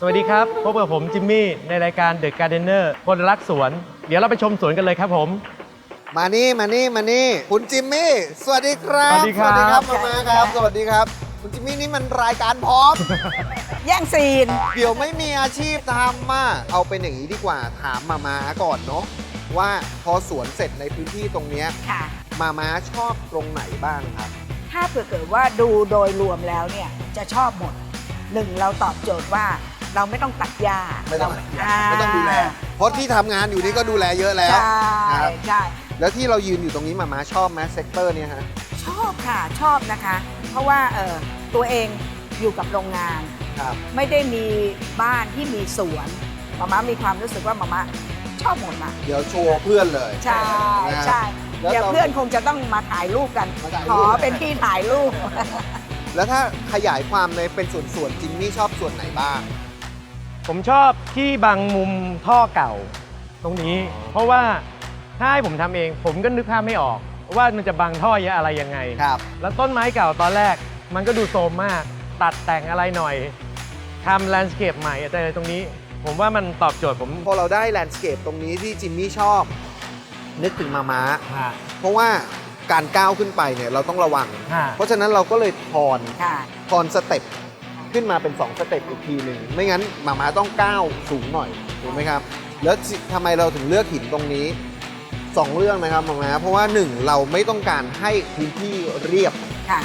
สวัสดีครับ พบกับผมจิมมี่ในรายการ The Gardener คนรักสวน เดี๋ยวเราไปชมสวนกันเลยครับผม มานี่มานี่มานี่คุณจิมมี่สวัสดีครับสวัสดีครับ มามาครับ สวัสดีครับ คุณจิมมี่นี่มันรายการพร้อม แย่งซีน เดี๋ยวไม่มีอาชีพทำมาเอาเป็นอย่างนี้ดีกว่าถามมามาก่อนเนาะว่าพอสวนเสร็จในพื้นที่ตรงเนี้ยค่ะ มามาชอบตรงไหนบ้างครับ ถ้าเผื่อเกิดว่าดูโดยรวมแล้วเนี่ยจะชอบหมดหนึ่งเราตอบโจทย์ว่า เราไม่ต้องตัดหญ้าไม่ต้องเราไม่ต้องดูแลเพราะที่ทำงานอยู่นี่ก็ดูแลเยอะแล้วใช่ครับใช่แล้วที่เรายืนอยู่ตรงนี้มามาชอบไหมเซกเตอร์เนี่ยฮะ ชอบค่ะชอบนะคะ เพราะว่าเออตัวเองอยู่กับโรงงาน ครับ ไม่ได้มีบ้านที่มีสวนมาม่ามีความรู้สึกว่ามาม่าชอบหมดอะเดี๋ยวโชว์เพื่อนเลยใช่นะใช่แล้วเดี๋ยวเราเพื่อนคงจะต้องมาถ่ายรูปกัน มาถ่ายขรูอปเป็นที่ถ่ายรูป แล้วถ้าขยายความในเป็นส่วนๆจิมมี่ชอบส่วนไหนบ้าง ผมชอบที่บางมุมท่อเก่าตรงนี้ เพราะว่าถ้าให้ผมทำเอง ผมก็นึกภาพไม่ออก ว่ามันจะบังท่อเยอะอะไรยังไง ครับ แล้วต้นไม้เก่าตอนแรก มันก็ดูโทรมมาก ตัดแต่งอะไรหน่อยทำแลนด์สเคปใหม่แต่ตรงนี้ ผมว่ามันตอบโจทย์ผมพอเราได้แลนด์สเคปตรงนี้ที่จิมมี่ชอบ นึกถึงมาม้า ฮะเพราะว่าการก้าวขึ้นไปเนี่ยเราต้องระวัง ฮะเพราะฉะนั้นเราก็เลยทอนค่ะ ทอนสเต็ป ขึ้นมาเป็น 2 สเต็ปอีกทีหนึ่งไม่งั้นมาม้าต้องก้าวสูงหน่อยถูกไหมครับ แล้วทำไมเราถึงเลือกหินตรงนี้ 2 เรื่องนะครับมาม้าเพราะว่า 1 เราไม่ต้องการให้พื้นที่เรียบ ค่ะ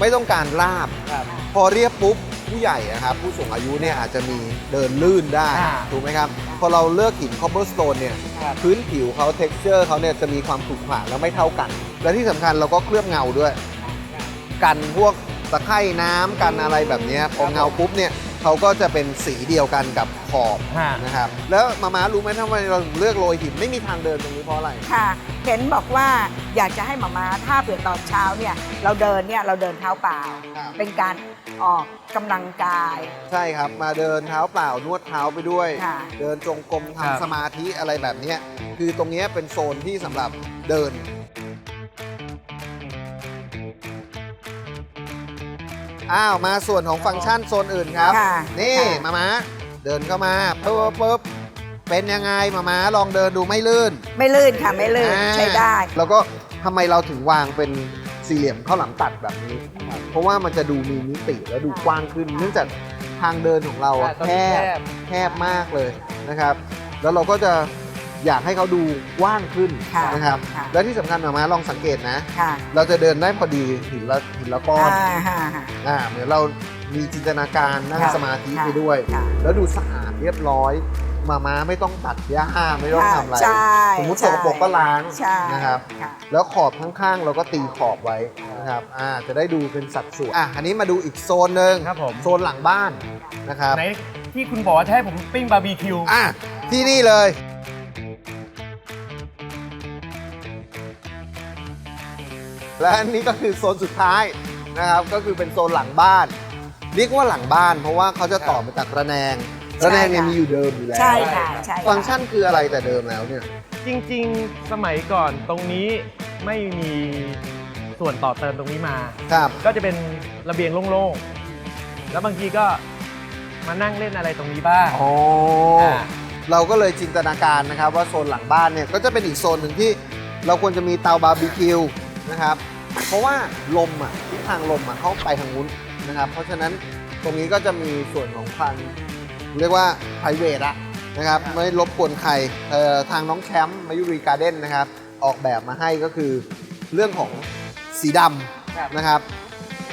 ไม่ต้องการราบ ครับพอเรียบปุ๊บผู้ใหญ่อะครับผู้สูงอายุเนี่ยอาจจะมีเดินลื่นได้อ่า ถูกไหมครับ พอเราเลือกหิน cobblestone เนี่ย ครับพื้นผิวเขา texture เขาเนี่ยจะมีความขรุขระแล้วไม่เท่ากัน และที่สำคัญเราก็เคลือบเงาด้วย กันพวก ตะไคร่น้ำกันอะไรแบบเนี้ยพอเงาปุ๊บเนี่ยเขาก็จะเป็นสีเดียวกันกับขอบฮะ นะครับแล้วมาม้ารู้ไหมทำไมเราถึงเลือกโรยหินไม่มีทางเดินตรงนี้เพราะอะไร ค่ะเห็นบอกว่าอยากจะให้หมามาถ้าเผื่อตอนเช้าเนี่ยเราเดินเนี่ยเราเดินเท้าเปล่า ครับ เป็นการออกกำลังกาย ใช่ครับ มาเดินเท้าเปล่านวดเท้าไปด้วย ค่ะ เดินจงกรมครับ ทำสมาธิอะไรแบบเนี้ยคือตรงเนี้ยเป็นโซนที่สำหรับเดิน อ้าวมาส่วนของฟังก์ชันโซนอื่นครับ ค่ะนี่ค่ะ มามาเดินเข้ามาปุ๊บปุ๊บเป็นยังไงมามาลองเดินดูไม่ลื่นไม่ลื่นค่ะไม่ลื่นอ่าใช้ได้ แล้วก็ทำไมเราถึงวางเป็นสี่เหลี่ยมข้าวหลังตัดแบบนี้เพราะว่ามันจะดูมีมิติและดูกว้างขึ้น เนื่องจากทางเดินของเราอะตรงแคนี้บแคบมากเลยนะครับ แล้วเราก็จะ อยากให้เขาดูกว้างขึ้นค่ะนะครับ ค่ะและที่สำคัญมามาลองสังเกตนะ ค่ะเราจะเดินได้พอดีหินละหินละก้อนอ่าฮะฮะ อ่าเหมือนเรามีจินตนาการนั่งค่ะสมาธิค่ะไปด้วย ค่ะ แล้วดูสะอาดเรียบร้อยมาม้าไม่ต้องตัดหญ้าไม่ต้องทำอะไร ใช่สมมติสใช่กปรกก็ล้างใช่นะครับ ค่ะ แล้วขอบข้างๆ เราก็ตีขอบไว้นะครับ อ่า จะได้ดูเป็นสัดส่วน อะ อันนี้มาดูอีกโซนหนึ่งครับผม โซนหลังบ้านนะครับ ไหนที่คุณบอกว่าจะให้ผมปิ้งบาร์บีคิว อะ ที่นี่เลย และอันนี้ก็คือโซนสุดท้ายนะครับ ก็คือเป็นโซนหลังบ้าน เรียกว่าหลังบ้าน เพราะว่าเขาจะต่อมาจากระแนงใช่ระแนงเนี่ยค่ะมีอยู่เดิมอยู่แล้วใช่ค่ะใช่ค่ะฟังก์ชันคืออะไรแต่เดิมแล้วเนี่ย จริง ๆ สมัยก่อนตรงนี้ไม่มีส่วนต่อเติมตรงนี้มาครับก็จะเป็นระเบียงโล่งๆ แล้วบางทีก็มานั่งเล่นอะไรตรงนี้บ้างอ๋ออ่าเราก็เลยจินตนาการนะครับว่าโซนหลังบ้านเนี่ยก็จะเป็นอีกโซนหนึ่งที่เราควรจะมีเตาบาร์บีคิวนะครับ เพราะว่าลมอะทิศทางลมอะเข้าไปทางนู้นนะครับ เพราะฉะนั้นตรงนี้ก็จะมีส่วนของพันเรียกว่า p r i v a t อะนะครับ ไม่รบกวนใครเอ่อทางน้องแชมป์มายุรีการ์เด้นนะครับ ออกแบบมาให้ก็คือเรื่องของสีดำนะครับ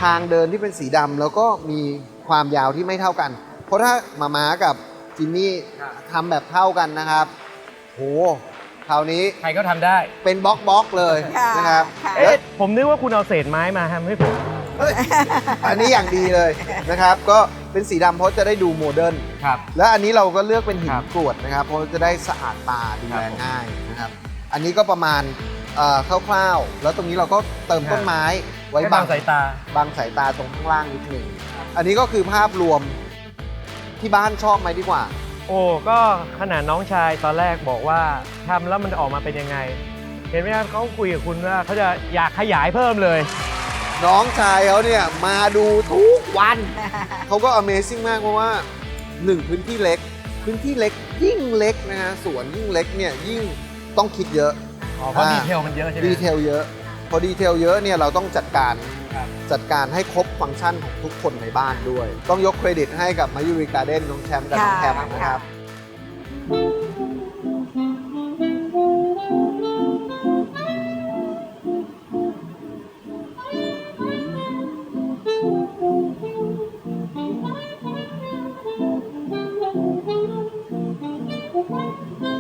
ทางเดินที่เป็นสีดำแล้วก็มีความยาวที่ไม่เท่ากัน เพราะถ้ามาม้ากับจิมมี่ทำแบบเท่ากันนะครับ โห คราวนี้ใครก็ทำได้ เป็นบล็อกบล็อกๆเลยค่ะนะครับค่ะแล้เอ๊ะวผมนึกว่าคุณเอาเศษไม้มาทำให้ผม เฮ้ยอันนี้อย่างดีเลยนะครับ ก็เป็นสีดำเพราะจะได้ดูโมเดิร์น ครับ และอันนี้เราก็เลือกเป็นหิคนรับกรวดนะครับ เพราะจะได้สะอาดตาดูแลครับผมง่ายนะครับ อันนี้ก็ประมาณเอ่อคร่าวๆ แล้วตรงนี้เราก็เติมต้นไม้ไว้ให้บับางงสายตา บังสายตาตรงข้างล่างนิดหนึ่งอันนี้ก็คือภาพรวมที่บ้านชอบไหมดีกว่า โอ้ก็ขนาดน้องชายตอนแรกบอกว่าทำแล้วมันออกมาเป็นยังไง เห็นไหมครับเขาคุยกับคุณว่าเขาจะอยากขยายเพิ่มเลย น้องชายเขาเนี่ยมาดูทุกวัน เขาก็ Amazing มากเพราะว่าหนึ่งพื้นที่เล็ก พื้นที่เล็กยิ่งเล็กนะฮะสวนยิ่งเล็กเนี่ยยิ่งต้องคิดเยอะ อ๋อเพราะอ่า ดีเทลมันเยอะใช่ไหมดีเทลเยอะ พอดีเทลเยอะเนี่ยเราต้องจัดการครับ จัดการให้ครบฟังก์ชันของทุกคนในบ้านด้วย ต้องยกเครดิตให้กับมายุริการ์เด้นน้องแชมป์กับน้องแคมนะครับเนี่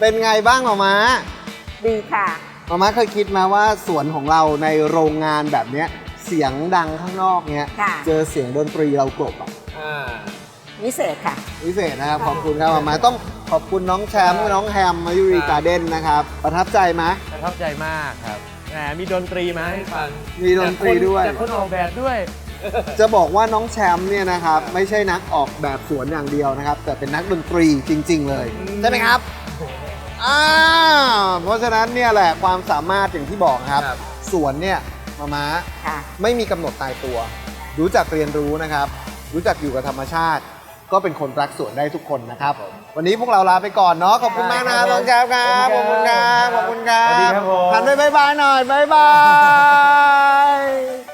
เป็นไงบ้างหมอม้าดีค่ะ หมอม้าเคยคิดมาว่าสวนของเราในโรงงานแบบเนี้ยเสียงดังข้างนอกเนี้ย ค่ะ เจอเสียงดนตรีเรากลบอะวิเศษค่ะ พิเศษนะครับ ขอบคุณครับหมอม้าต้องขอบคุณน้องแชมป์น้องแฮมมายุรีการ์เด้นนะครับ ประทับใจไหม ประทับใจมากครับแหมมีดนตรีมาให้ฟังมีดนตรีด้วยจากคนออกแบบด้วย จะบอกว่าน้องแชมป์เนี่ยนะครับ ไม่ใช่นักออกแบบสวนอย่างเดียวนะครับ แต่เป็นนักดนตรีจริง ๆ เลยอืมใช่ไหมครับ อ่าเพราะฉะนั้นเนี่ยแหละความสามารถอย่างที่บอกนะครับ ครับ สวนเนี่ยมาม้าค่ะ ไม่มีกำหนดตายตัว รู้จักเรียนรู้นะครับ รู้จักอยู่กับธรรมชาติ ก็เป็นคนรักสวนได้ทุกคนนะครับ วันนี้พวกเราลาไปก่อนเนาะขอบคุณมากนะครับได้ครับน้องแชมป์ครับขอบคุณครับขอบคุณครับสวัสดีครับผม หันไปบายบายหน่อยบายบาย